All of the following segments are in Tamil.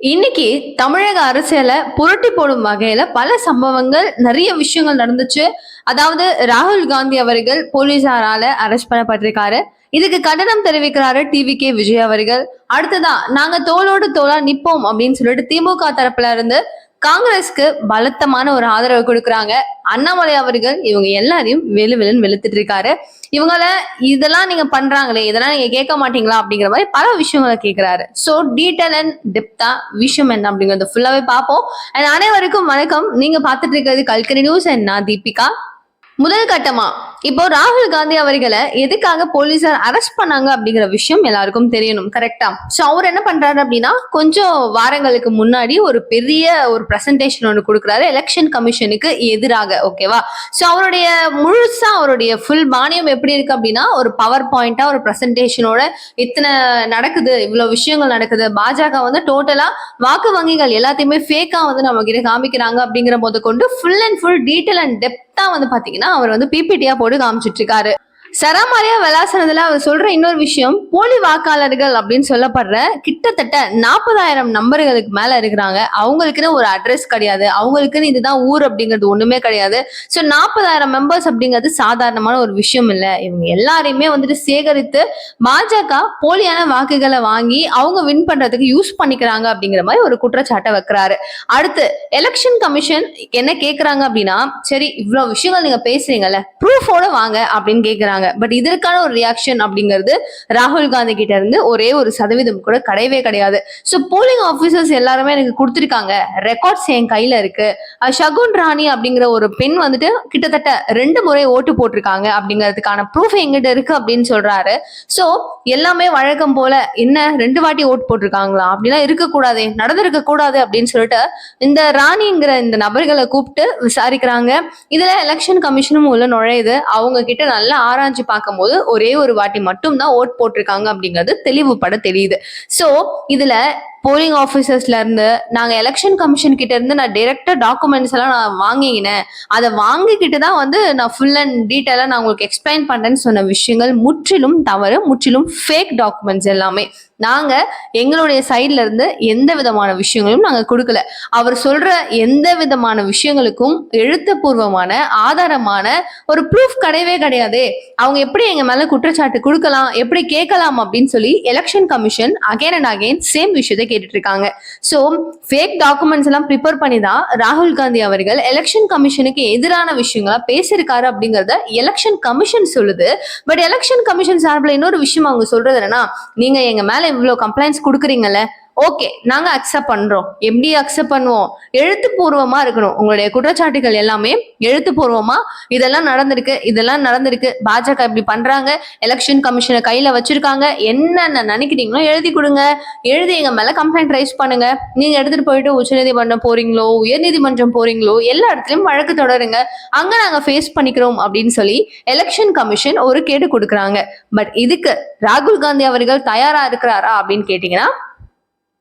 இன்னைக்கு தமிழக அரசியல புரட்டி போடும் வகையில பல சம்பவங்கள் நிறைய விஷயங்கள் நடந்துச்சு. அதாவது ராகுல் காந்தி அவர்கள் போலீசாரால அரெஸ்ட் பண்ணப்பட்டிருக்காரு. இதுக்கு கண்டனம் தெரிவிக்கிறாரு டிவி கே விஜய் அவர்கள். அடுத்ததா நாங்க தோளோடு தோளா நிப்போம் அப்படின்னு சொல்லிட்டு திமுக தரப்புல இருந்து காங்கிரஸ்க்கு பலத்தமான ஒரு ஆதரவு கொடுக்குறாங்க. அண்ணாமலை அவர்கள் இவங்க எல்லாரையும் வெளு வெளுன்னு வெளுத்துட்டு இருக்காரு. இவங்கள இதெல்லாம் நீங்க பண்றாங்களே இதெல்லாம் நீங்க கேட்க மாட்டீங்களா அப்படிங்கிற மாதிரி பல விஷயங்களை கேட்கிறாரு சோ டீட்டெயில் அண்ட் டெப்தா விஷயம் என்ன அப்படிங்கறது ஃபுல்லாவே பார்ப்போம். அண்ட் அனைவருக்கும் வணக்கம். நீங்க பார்த்துட்டு இருக்கிறது கல்கரி நியூஸ் அண்ட் நான் தீபிகா. முதல் கட்டமா? இப்போ ராகுல் காந்தி அவர்களை எதுக்காக போலீசார் அரெஸ்ட் பண்ணாங்க அப்படிங்கிற விஷயம் எல்லாருக்கும் தெரியணும் கரெக்டா சோ அவர் என்ன பண்றாரு அப்படின்னா கொஞ்சம் வாரங்களுக்கு முன்னாடி ஒரு பெரிய ஒரு பிரசன்டேஷன் ஒன்று கொடுக்குறாரு எலெக்ஷன் கமிஷனுக்கு எதிராக ஓகேவா சோ அவருடைய முழுசா அவருடைய ஃபுல் மானியம் எப்படி இருக்கு அப்படின்னா ஒரு பவர் பாயிண்டா ஒரு பிரசன்டேஷனோட இத்தனை நடக்குது இவ்வளவு விஷயங்கள் நடக்குது. பாஜக வந்து டோட்டலா வாக்கு வங்கிகள் எல்லாத்தையுமே ஃபேக்கா வந்து நம்ம கிட்ட காமிக்கிறாங்க அப்படிங்கிற போது கொண்டு full and full detail and டெப்தா வந்து பாத்தீங்கன்னா அவர் வந்து பிபிடியா போட்டு காமிச்சிட்டு இருக்காரு. சராமாரியா விளாசனதுல அவர் சொல்ற இன்னொரு விஷயம் போலி வாக்காளர்கள் அப்படின்னு சொல்லப்படுற கிட்டத்தட்ட நாற்பதாயிரம் நம்பர்களுக்கு மேல இருக்கிறாங்க. அவங்களுக்குன்னு ஒரு அட்ரஸ் கிடையாது. அவங்களுக்குன்னு இதுதான் ஊர் அப்படிங்கிறது ஒண்ணுமே கிடையாது. ஸோ நாற்பதாயிரம் மெம்பர்ஸ் அப்படிங்கிறது சாதாரணமான ஒரு விஷயம் இல்லை. இவங்க எல்லாரையுமே வந்துட்டு சேகரித்து பாஜக போலியான வாக்குகளை வாங்கி அவங்க வின் பண்றதுக்கு யூஸ் பண்ணிக்கிறாங்க அப்படிங்கிற மாதிரி ஒரு குற்றச்சாட்டை வைக்கிறாரு. அடுத்து எலெக்ஷன் கமிஷன் என்ன கேட்கறாங்க அப்படின்னா சரி இவ்வளவு விஷயங்கள் நீங்க பேசுறீங்கல்ல ப்ரூஃபோட வாங்க அப்படின்னு கேக்குறாங்க பட் இதற்கான ஒரு ரியாக்ஷன் அப்படிங்கிறது ராகுல் காந்தி கிட்ட இருந்து ஒரே ஒரு சதவீதம் கூட கிடையவே கிடையாது. ஸோ போலிங் ஆஃபீஸர்ஸ் எல்லாருமே எனக்கு கொடுத்துருக்காங்க. ரெக்கார்ட்ஸ் என் கையில இருக்கு. ஷகுன் ராணி அப்படிங்கிற ஒரு பெண் வந்துட்டு கிட்டத்தட்ட ரெண்டு முறை ஓட்டு போட்டிருக்காங்க அப்படிங்கிறதுக்கான ப்ரூஃப் எங்கிட்ட இருக்கு அப்படின்னு சொல்றாரு. ஸோ எல்லாமே வழக்கம் போல என்ன ரெண்டு வாட்டி ஓட்டு போட்டிருக்காங்களா? அப்படிலாம் இருக்கக்கூடாது நடந்திருக்க கூடாது அப்படின்னு சொல்லிட்டு இந்த ராணிங்கிற இந்த நபர்களை கூப்பிட்டு விசாரிக்கிறாங்க. இதுல எலெக்ஷன் கமிஷனும் உள்ள நுழையுது. அவங்க கிட்ட நல்லா ஆராய்ச்சி பார்க்கும்போது ஒரே ஒரு வாட்டி மட்டும் தான் ஓட் போட்டிருக்காங்க அப்படிங்கிறது தெளிவுபட தெரியுது. சோ இதுல போலிங் ஆஃபீஸர்ஸ்ல இருந்து நாங்க எலெக்ஷன் கமிஷன் கிட்ட இருந்து நான் டைரக்டா டாக்குமெண்ட்ஸ் எல்லாம் நான் வாங்கிக்கினேன். அதை வாங்கிக்கிட்டு தான் வந்து நான் ஃபுல் அண்ட் டீட்டெயிலாக நான் உங்களுக்கு எக்ஸ்பிளைன் பண்றேன்னு சொன்ன விஷயங்கள் முற்றிலும் தவறு முற்றிலும் ஃபேக் டாக்குமெண்ட்ஸ் எல்லாமே. நாங்க எங்களுடைய சைட்ல இருந்து எந்த விதமான விஷயங்களும் நாங்க கொடுக்கல. அவர் சொல்ற எந்த விதமான விஷயங்களுக்கும் எழுத்துப்பூர்வமான ஆதாரமான ஒரு ப்ரூஃப் கிடையவே கிடையாது. அவங்க எப்படி எங்க மேல குற்றச்சாட்டு கொடுக்கலாம் எப்படி கேட்கலாம் அப்படின்னு சொல்லி election commission again and again same விஷயத்தை கேட்டுட்டு இருக்காங்க ஸோ ஃபேக் டாக்குமெண்ட்ஸ் எல்லாம் ப்ரிப்பேர் பண்ணி தான் ராகுல் காந்தி அவர்கள் எலெக்ஷன் கமிஷனுக்கு எதிரான விஷயங்களா பேசியிருக்காரு அப்படிங்கறத எலெக்ஷன் கமிஷன் சொல்லுது. பட் எலெக்ஷன் கமிஷன் சார்பில் இன்னொரு விஷயம் அவங்க சொல்றது என்னன்னா நீங்க எங்க மேல இவ்வளவு கம்ப்ளைண்ட்ஸ் கொடுக்குறீங்கல்ல ஓகே நாங்க அக்செப்ட் பண்றோம். எப்படி அக்செப்ட் பண்ணுவோம்? எழுத்துப்பூர்வமா இருக்கணும். உங்களுடைய குற்றச்சாட்டுகள் எல்லாமே எழுத்துப்பூர்வமா இதெல்லாம் நடந்திருக்கு இதெல்லாம் நடந்திருக்கு. பாஜக இப்படி பண்றாங்க எலெக்ஷன் கமிஷனை கையில வச்சிருக்காங்க. என்னென்ன நினைக்கிறீங்களோ எழுதி கொடுங்க. எழுதி எங்க மேல கம்ப்ளைண்ட் ரைஸ் பண்ணுங்க. நீங்க எடுத்துட்டு போயிட்டு உச்சநீதிமன்றம் போறீங்களோ உயர்நீதிமன்றம் போறீங்களோ எல்லா இடத்துலயும் வழக்கு தொடருங்க. அங்க நாங்க ஃபேஸ் பண்ணிக்கிறோம் அப்படின்னு சொல்லி எலெக்ஷன் கமிஷன் ஒரு கேடு கொடுக்குறாங்க. பட் இதுக்கு ராகுல் காந்தி அவர்கள் தயாரா இருக்கிறாரா அப்படின்னு கேட்டீங்கன்னா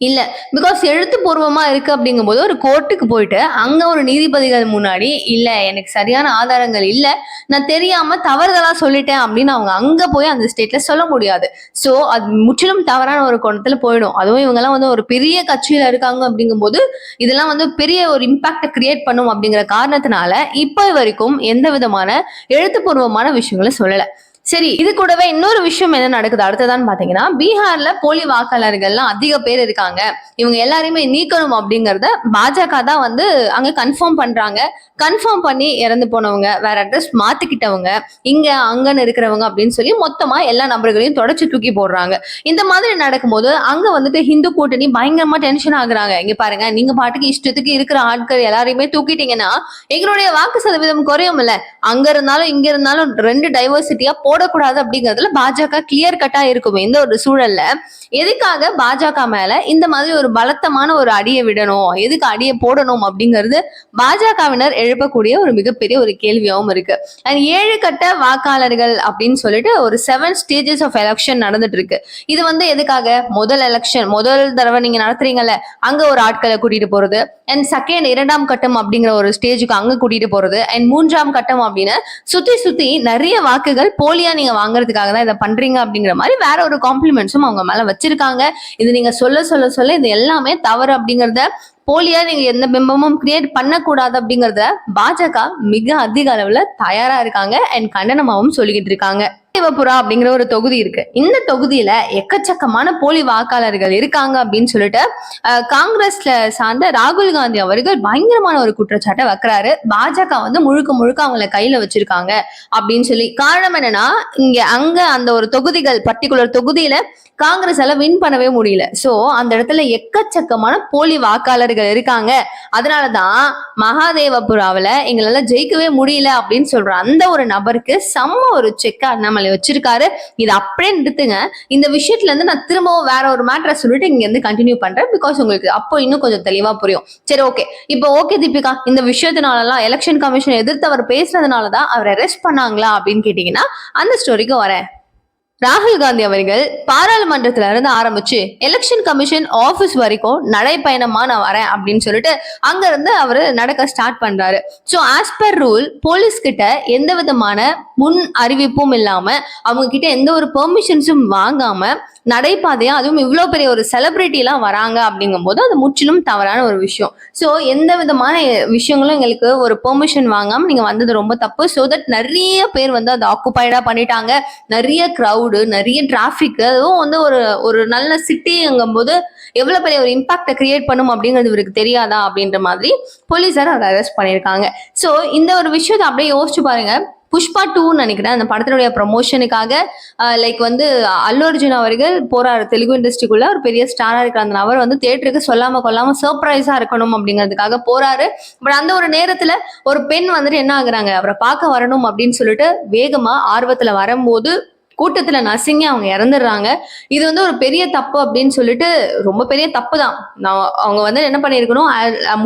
இல்ல. பிகாஸ் எழுத்துப்பூர்வமா இருக்கு அப்படிங்கும்போது ஒரு கோர்ட்டுக்கு போயிட்டு அங்க ஒரு நீதிபதிகள் முன்னாடி இல்ல எனக்கு சரியான ஆதாரங்கள் இல்ல. நான் தெரியாம தவறுதலா சொல்லிட்டேன் அப்படின்னு அவங்க அங்க போய் அந்த ஸ்டேட்ல சொல்ல முடியாது. சோ அது முற்றிலும் தவறான ஒரு கோணத்துல போயிடும். அதுவும் இவங்க எல்லாம் வந்து ஒரு பெரிய கட்சியில இருக்காங்க அப்படிங்கும்போது இதெல்லாம் வந்து பெரிய ஒரு இம்பாக்ட கிரியேட் பண்ணும் அப்படிங்கிற காரணத்தினால இப்போ வரைக்கும் எந்த விதமான எழுத்துப்பூர்வமான விஷயங்களும் சொல்லல. சரி இது கூடவே இன்னொரு விஷயம் என்ன நடக்குது? அடுத்ததான் பாத்தீங்கன்னா பீகார்ல போலி வாக்காளர்கள்லாம் அதிக பேர் இருக்காங்க. இவங்க எல்லாரையுமே நீக்கணும் அப்படிங்கறத பாஜக தான் வந்து அங்க கன்ஃபார்ம் பண்றாங்க. கன்ஃபார்ம் பண்ணி இறந்து போனவங்க வேற அட்ரஸ் மாத்திக்கிட்டவங்க இங்க அங்கன்னு இருக்கிறவங்க அப்படின்னு சொல்லி மொத்தமா எல்லா நபர்களையும் தொடச்சு தூக்கி போடுறாங்க. இந்த மாதிரி நடக்கும்போது அங்க வந்துட்டு ஹிந்து கூட்டணி பயங்கரமா டென்ஷன் ஆகுறாங்க. இங்க பாருங்க நீங்க பாட்டுக்கு இஷ்டத்துக்கு இருக்கிற ஆட்கள் எல்லாரையுமே தூக்கிட்டீங்கன்னா எங்களுடைய வாக்கு சதவீதம் குறையும் இல்ல அங்க இருந்தாலும் இங்க இருந்தாலும் ரெண்டு டைவர்சிட்டியா போடக்கூடாது அப்படிங்கறதுல பாஜக கிளியர் கட்டா இருக்கும் இந்த ஒரு சூழல்ல. எதுக்காக பாஜக மேல இந்த மாதிரி ஒரு பலத்தமான ஒரு அடியை விடணும்? எதுக்கு அடியை போடணும் அப்படிங்கிறது பாஜகவினர் எழுப்பக்கூடிய ஒரு மிகப்பெரிய ஒரு கேள்வியாகவும் இருக்கு. அண்ட் ஏழு கட்ட வாக்காளர்கள் அப்படின்னு சொல்லிட்டு ஒரு செவன் ஸ்டேஜஸ் ஆஃப் எலெக்ஷன் நடந்துட்டு இருக்கு. இது வந்து எதுக்காக? முதல் எலெக்ஷன் முதல் தடவை நீங்க நடத்துறீங்கல்ல அங்க ஒரு ஆட்களை கூட்டிட்டு போறது. அண்ட் செகண்ட் இரண்டாம் கட்டம் அப்படிங்கிற ஒரு ஸ்டேஜுக்கு அங்க கூட்டிட்டு போறது. அண்ட் மூன்றாம் கட்டம் அப்படின்னு சுத்தி சுத்தி நிறைய வாக்குகள் போலியா ஜாலியா நீங்க வாங்குறதுக்காக தான் இதை பண்றீங்க அப்படிங்கிற மாதிரி வேற ஒரு காம்ப்ளிமெண்ட்ஸும் அவங்க மேல வச்சிருக்காங்க. இது நீங்க சொல்ல சொல்ல சொல்ல இது எல்லாமே தவறு அப்படிங்கறத போலியா நீங்க எந்த பிம்பமும் கிரியேட் பண்ணக்கூடாது அப்படிங்கறத பாஜக மிக அதிக அளவுல தயாரா இருக்காங்க அண்ட் கண்டனமாவும் சொல்லிக்கிட்டு இருக்காங்க. தேவபுரா அப்படிங்கிற ஒரு தொகுதி இருக்கு. இந்த தொகுதியில எக்கச்சக்கமான போலி வாக்காளர்கள் இருக்காங்க அப்படின்னு சொல்லிட்டு காங்கிரஸ்ல சார்ந்த ராகுல் காந்தி அவர்கள் பயங்கரமான ஒரு குற்றச்சாட்டை வைக்கிறாரு. பாஜக வந்து முழுக்க முழுக்க அவங்கள கையில வச்சிருக்காங்க அப்படின்னு சொல்லி. காரணம் என்னன்னா இங்க அங்க அந்த ஒரு தொகுதிகள் பர்டிகுலர் தொகுதியில காங்கிரஸால வின் பண்ணவே முடியல. சோ அந்த இடத்துல எக்கச்சக்கமான போலி வாக்காளர்கள் இருக்காங்க. அதனாலதான் மகாதேவபுராவில எங்களால ஜெயிக்கவே முடியல அப்படின்னு சொல்ற அந்த ஒரு நபருக்கு செம்ம ஒரு செக்கா அண்ணாமலை வச்சிருக்காரு. இது அப்படியே நிறுத்துங்க. இந்த விஷயத்துல இருந்து நான் திரும்பவும் வேற ஒரு மேட்டரை சொல்லிட்டு இங்க இருந்து கண்டினியூ பண்றேன். பிகாஸ் உங்களுக்கு அப்போ இன்னும் கொஞ்சம் தெளிவா புரியும். சரி ஓகே இப்போ ஓகே தீபிகா. இந்த விஷயத்தினாலலாம் எலெக்ஷன் கமிஷன் எதிர்த்து அவர் பேசுறதுனாலதான் அவர் அரெஸ்ட் பண்ணாங்களா அப்படின்னு கேட்டீங்கன்னா அந்த ஸ்டோரிக்கு வரேன். ராகுல் காந்தி அவர்கள் பாராளுமன்றத்துல இருந்து ஆரம்பிச்சு எலெக்ஷன் கமிஷன் ஆபீஸ் வரைக்கும் நடைப்பயணமா நான் வரேன் அப்படின்னு சொல்லிட்டு அங்க இருந்து அவரு நடக்க ஸ்டார்ட் பண்றாரு. So as per rule police கிட்ட எந்த விதமான முன் அறிவிப்பும் இல்லாம அவங்க கிட்ட எந்த ஒரு பெர்மிஷன்ஸும் வாங்காம நடைபாதையா அதுவும் இவ்வளவு பெரிய ஒரு செலிபிரிட்டி எல்லாம் வராங்க அப்படிங்கும்போது அது முற்றிலும் தவறான ஒரு விஷயம். ஸோ எந்த விதமான விஷயங்களும் எங்களுக்கு ஒரு பெர்மிஷன் வாங்காம நீங்க வந்தது ரொம்ப தப்பு. ஸோ தட் நிறைய பேர் வந்து அதை ஆக்குபைடா பண்ணிட்டாங்க. நிறைய க்ரௌடு நிறைய டிராஃபிக் அதுவும் வந்து ஒரு ஒரு நல்ல சிட்டிங்கும் போது எவ்வளவு பெரிய ஒரு இம்பாக்டை கிரியேட் பண்ணும் அப்படிங்கிறது இவருக்கு தெரியாதா அப்படின்ற மாதிரி போலீஸார் அதை அரெஸ்ட் பண்ணியிருக்காங்க. ஸோ இந்த ஒரு விஷயத்தை அப்படியே யோசிச்சு பாருங்க. புஷ்பா டூன்னு நினைக்கிறேன். அந்த படத்தினுடைய ப்ரொமோஷனுக்காக லைக் வந்து அல்லு அர்ஜுன் அவர்கள் போறாரு. தெலுங்கு இண்டஸ்ட்ரிக்குள்ள ஒரு பெரிய ஸ்டாரா இருக்கிற அந்த நபர் வந்து தேட்டருக்கு சொல்லாம கொல்லாம சர்ப்ரைஸா இருக்கணும் அப்படிங்கிறதுக்காக போறாரு. பட் அந்த ஒரு நேரத்துல ஒரு பெண் வந்துட்டு என்ன ஆகுறாங்க? அவரை பார்க்க வரணும் அப்படின்னு சொல்லிட்டு வேகமா ஆர்வத்துல வரும்போது கூட்டத்துல நசுங்கி அவங்க இறந்துடுறாங்க. இது வந்து ஒரு பெரிய தப்பு அப்படின்னு சொல்லிட்டு ரொம்ப பெரிய தப்பு தான் நான் அவங்க வந்து என்ன பண்ணியிருக்கணும்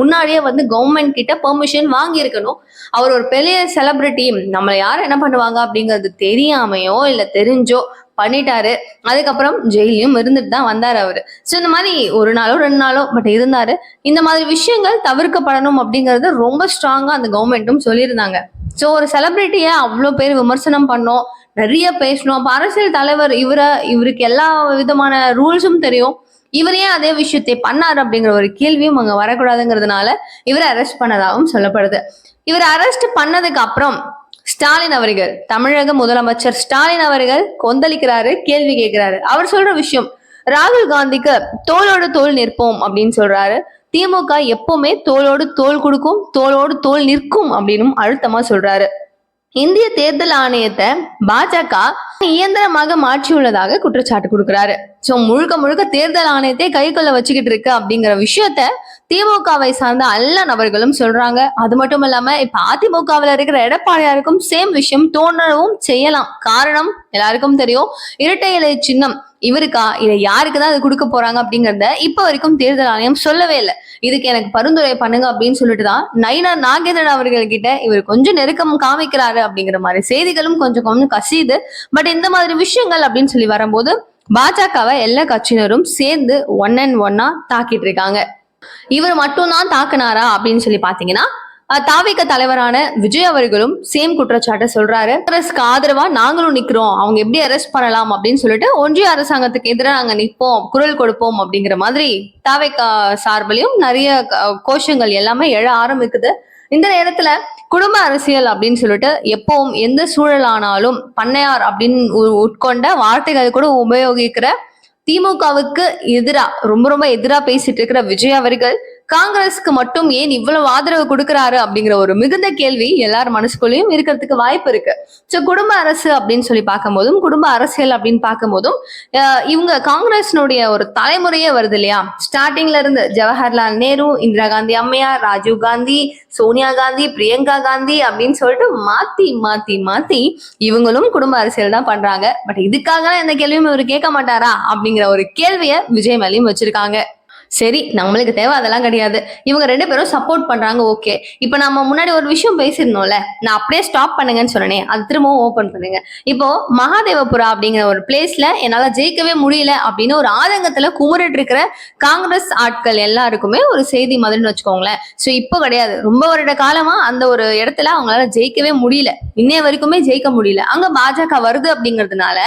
முன்னாடியே வந்து கவர்மெண்ட் கிட்ட பெர்மிஷன் வாங்கியிருக்கணும். அவர் ஒரு பெரிய செலிபிரிட்டி நம்மளை யார் என்ன பண்ணுவாங்க அப்படிங்கிறது தெரியாமையோ இல்ல தெரிஞ்சோ பண்ணிட்டாரு. அதுக்கப்புறம் ஜெயிலையும் இருந்துட்டு தான் வந்தார் அவரு. ஸோ இந்த மாதிரி ஒரு நாளோ ரெண்டு நாளோ பட் இருந்தாரு. இந்த மாதிரி விஷயங்கள் தவிர்க்கப்படணும் அப்படிங்கறது ரொம்ப ஸ்ட்ராங்கா அந்த கவர்மெண்ட்டும் சொல்லியிருந்தாங்க. ஸோ ஒரு செலிபிரிட்டியை அவ்வளோ பேர் விமர்சனம் பண்ணோம்? நிறைய பேசணும். அப்போ அரசியல் தலைவர் இவரை இவருக்கு எல்லா விதமான ரூல்ஸும் தெரியும். இவர் ஏன் அதே விஷயத்தை பண்ணாரு அப்படிங்கிற ஒரு கேள்வியும் அங்கே வரக்கூடாதுங்கிறதுனால இவரை அரெஸ்ட் பண்ணதாகவும் சொல்லப்படுது. இவர் அரெஸ்ட் பண்ணதுக்கு அப்புறம் ஸ்டாலின் அவர்கள் தமிழக முதலமைச்சர் ஸ்டாலின் அவர்கள் கொந்தளிக்கிறாரு கேள்வி கேட்கிறாரு. அவர் சொல்ற விஷயம் ராகுல் காந்திக்கு தோளோடு தோல் நிற்போம் அப்படின்னு சொல்றாரு. திமுக எப்பவுமே தோளோடு தோல் கொடுக்கும் தோளோடு தோல் நிற்கும் அப்படின்னு அழுத்தமா சொல்றாரு. இந்திய தேர்தல் ஆணையத்தை பாஜக இயந்திரமாக மாற்றியுள்ளதாக குற்றச்சாட்டு கொடுக்கிறாரு. சோ முழுக்க முழுக்க தேர்தல் ஆணையத்தை கைக்குள்ள வச்சுக்கிட்டு இருக்கு அப்படிங்கிற விஷயத்த திமுகவை சார்ந்த எல்லா நபர்களும் சொல்றாங்க. அது மட்டும் இல்லாம இப்ப அதிமுகவில் இருக்கிற எடப்பாடியாருக்கும் சேம் விஷயம் தோன்றவும் செய்யலாம். காரணம் எல்லாருக்கும் தெரியும். இரட்டை இலை சின்னம். இவருக்கா? இதை யாருக்கு தான் அது கொடுக்க போறாங்க அப்படிங்கறத இப்ப வரைக்கும் தேர்தல் ஆணையம் சொல்லவே இல்லை. இதுக்கு எனக்கு பரிந்துரை பண்ணுங்க அப்படின்னு சொல்லிட்டு தான் நைனா நாகேந்திரன் அவர்கள் கிட்ட இவர் கொஞ்சம் நெருக்கம் காமிக்கிறாரு அப்படிங்கிற மாதிரி செய்திகளும் கொஞ்சம் கொஞ்சம் கசியுது. பட் இந்த மாதிரி விஷயங்கள் அப்படின்னு சொல்லி வரும்போது பாஜகவை எல்லா கட்சியினரும் சேர்ந்து ஒன் அண்ட் ஒன்னா தாக்கிட்டு இருக்காங்க. இவர் மட்டும்தான் தாக்குனாரா அப்படின்னு சொல்லி பாத்தீங்கன்னா தாவிக தலைவரான விஜய் அவர்களும் சேம் குற்றச்சாட்டை சொல்றாரு. அரசுக்கு ஆதரவா நாங்களும் நிக்கிறோம். அவங்க எப்படி அரெஸ்ட் பண்ணலாம் அப்படின்னு சொல்லிட்டு ஒன்றிய அரசாங்கத்துக்கு எதிராக நாங்க நிற்போம் குரல் கொடுப்போம் அப்படிங்கிற மாதிரி தாவேக்கா சார்பிலையும் நிறைய கோஷங்கள் எல்லாமே எழ ஆரம்பிக்குது. இந்த நேரத்துல குடும்ப அரசியல் அப்படின்னு சொல்லிட்டு எப்பவும் எந்த சூழலானாலும் பண்ணையார் அப்படின்னு உ- உட்கொண்ட வார்த்தைகள் கூட உபயோகிக்கிற திமுகவுக்கு எதிரா ரொம்ப ரொம்ப எதிரா பேசிட்டு இருக்கிற விஜய் அவர்கள் காங்கிரஸ்க்கு மட்டும் ஏன் இவ்வளவு ஆதரவு கொடுக்கறாரு அப்படிங்கிற ஒரு மிகுந்த கேள்வி எல்லார் மனசுக்குள்ளேயும் இருக்கிறதுக்கு வாய்ப்பு இருக்கு. சோ குடும்ப அரசு அப்படின்னு சொல்லி பார்க்கும்போதும் குடும்ப அரசியல் அப்படின்னு பார்க்கும்போதும் இவங்க காங்கிரஸ்னுடைய ஒரு தலைமுறையே வருது இல்லையா? ஸ்டார்டிங்ல இருந்து ஜவஹர்லால் நேரு இந்திரா காந்தி அம்மையார் ராஜீவ் காந்தி சோனியா காந்தி பிரியங்கா காந்தி அப்படின்னு சொல்லிட்டு மாத்தி மாத்தி மாத்தி இவங்களும் குடும்ப அரசியல் தான் பண்றாங்க. பட் இதுக்காக எந்த கேள்வியும் இவர் கேட்க மாட்டாரா அப்படிங்கிற ஒரு கேள்வியை விஜய் மேலையும் வச்சிருக்காங்க. சரி நம்மளுக்கு தேவை அதெல்லாம் கிடையாது. இவங்க ரெண்டு பேரும் சப்போர்ட் பண்றாங்க ஓகே இப்போ நம்ம முன்னாடி ஒரு விஷயம் பேசியிருந்தோம்ல நான் அப்படியே ஸ்டாப் பண்ணுங்கன்னு சொன்னேனே அது திரும்பவும் ஓபன் பண்ணுங்க. இப்போ மகாதேவபுரா அப்படிங்கிற ஒரு பிளேஸ்ல என்னால ஜெயிக்கவே முடியல அப்படின்னு ஒரு ஆதங்கத்துல குமுறிட்டு இருக்கிற காங்கிரஸ் ஆட்கள் எல்லாருக்குமே ஒரு செய்தி மாதிரின்னு வச்சுக்கோங்களேன். ஸோ இப்போ கிடையாது. ரொம்ப வருட காலமா அந்த ஒரு இடத்துல அவங்களால ஜெயிக்கவே முடியல. இன்னைய வரைக்குமே ஜெயிக்க முடியல. அங்க பாஜக வருது அப்படிங்கிறதுனால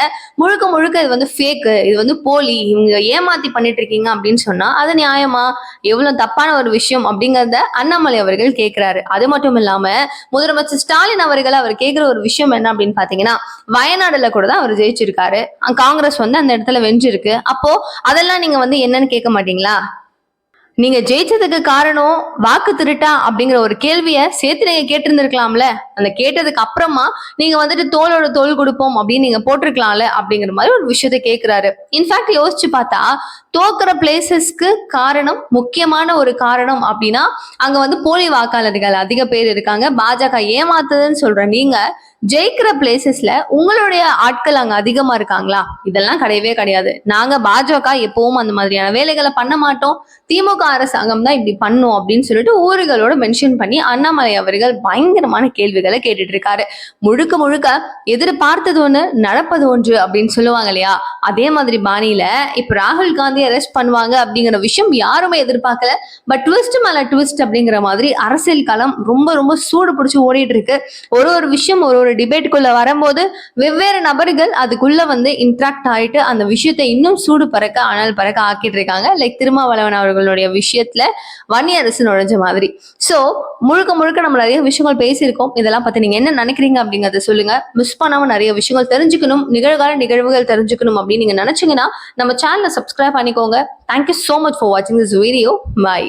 முழுக்க முழுக்க இது வந்து ஃபேக்கு இது வந்து போலி இவங்க ஏமாத்தி பண்ணிட்டு இருக்கீங்க அப்படின்னு சொன்னா அது நியாயமா எவ்வளவு தப்பான ஒரு விஷயம் அப்படிங்கறத அண்ணாமலை அவர்கள் கேட்கிறாரு. அது மட்டும் இல்லாம முதலமைச்சர் ஸ்டாலின் அவர்கள் அவர் கேக்குற ஒரு விஷயம் என்ன அப்படின்னு பாத்தீங்கன்னா வயநாடுல கூட தான் அவர் ஜெயிச்சிருக்காரு. அங்க காங்கிரஸ் வந்து அந்த இடத்துல வென்றிருக்கு. அப்போ அதெல்லாம் நீங்க வந்து என்னன்னு கேட்க மாட்டீங்களா? நீங்க ஜெயிச்சதுக்கு காரணம் வாக்கு திருட்டா அப்படிங்கிற ஒரு கேள்விய சேர்த்து நீங்க கேட்டிருந்திருக்கலாம்ல. அந்த கேட்டதுக்கு அப்புறமா நீங்க வந்துட்டு தோளோட தோல் கொடுப்போம் அப்படின்னு நீங்க போட்டிருக்கலாம்ல அப்படிங்கிற மாதிரி ஒரு விஷயத்த கேக்குறாரு. இன்ஃபேக்ட் யோசிச்சு பார்த்தா தோக்குற பிளேசஸ்க்கு காரணம் முக்கியமான ஒரு காரணம் அப்படின்னா அங்க வந்து போலி வாக்காளர்கள் அதிக பேர் இருக்காங்க. பாஜக ஏமாத்துதுன்னு சொல்ற நீங்க ஜெயிக்கிற பிளேசஸ்ல உங்களுடைய ஆட்கள் அங்க அதிகமா இருக்காங்களா? இதெல்லாம் கிடையவே கிடையாது. நாங்க பாஜக எப்பவும் அந்த மாதிரியான வேலைகளை பண்ண மாட்டோம். திமுக அரசாங்கம் தான் இப்படி பண்ணும் அப்படின்னு சொல்லிட்டு ஊர்களோட மென்ஷன் பண்ணி அண்ணாமலை அவர்கள் பயங்கரமான கேள்விகளை கேட்டுட்டு இருக்காரு முழுக்க முழுக்க எதிர்பார்த்தது ஒண்ணு நடப்பது ஒன்று அப்படின்னு சொல்லுவாங்க இல்லையா? அதே மாதிரி பாணியில இப்ப ராகுல் காந்தி அரெஸ்ட் பண்ணுவாங்க அப்படிங்கிற விஷயம் யாருமே எதிர்பார்க்கல. பட் ட்விஸ்ட் மேல ட்விஸ்ட் அப்படிங்கிற மாதிரி அரசியல் களம் ரொம்ப ரொம்ப சூடு பிடிச்சி ஓடிட்டு இருக்கு ஒரு ஒரு விஷயம் ஒரு ஒரு டிபேட்டுக்குள்ள வரும்போது வெவ்வேறு நபர்கள் அதுக்குள்ள வந்து இன்ட்ராக்ட் ஆயிட்டு அந்த விஷயத்தை இன்னும் சூடு பறக்க அனல் பறக்க ஆக்கிட்டு இருக்காங்க லைக் திருமாவளவன் அவர்களுடைய விஷயத்துல வன்னி அரசு நுழைஞ்ச மாதிரி. ஸோ முழுக்க முழுக்க நம்ம நிறைய விஷயங்கள் பேசியிருக்கோம். இதெல்லாம் பத்தி நீங்க என்ன நினைக்கிறீங்க அப்படிங்கறத சொல்லுங்க. மிஸ் பண்ணாம நிறைய விஷயங்கள் தெரிஞ்சுக்கணும். நிகழ்கால நிகழ்வுகள் தெரிஞ்சுக்கணும் அப்படின்னு நீங்க நினைச்சீங்கன்னா நம்ம சேனலை சப்ஸ்கிரைப் பண்ணிக்கோங்க. Thank you so much for வாட்சிங் திஸ் வீடியோ பை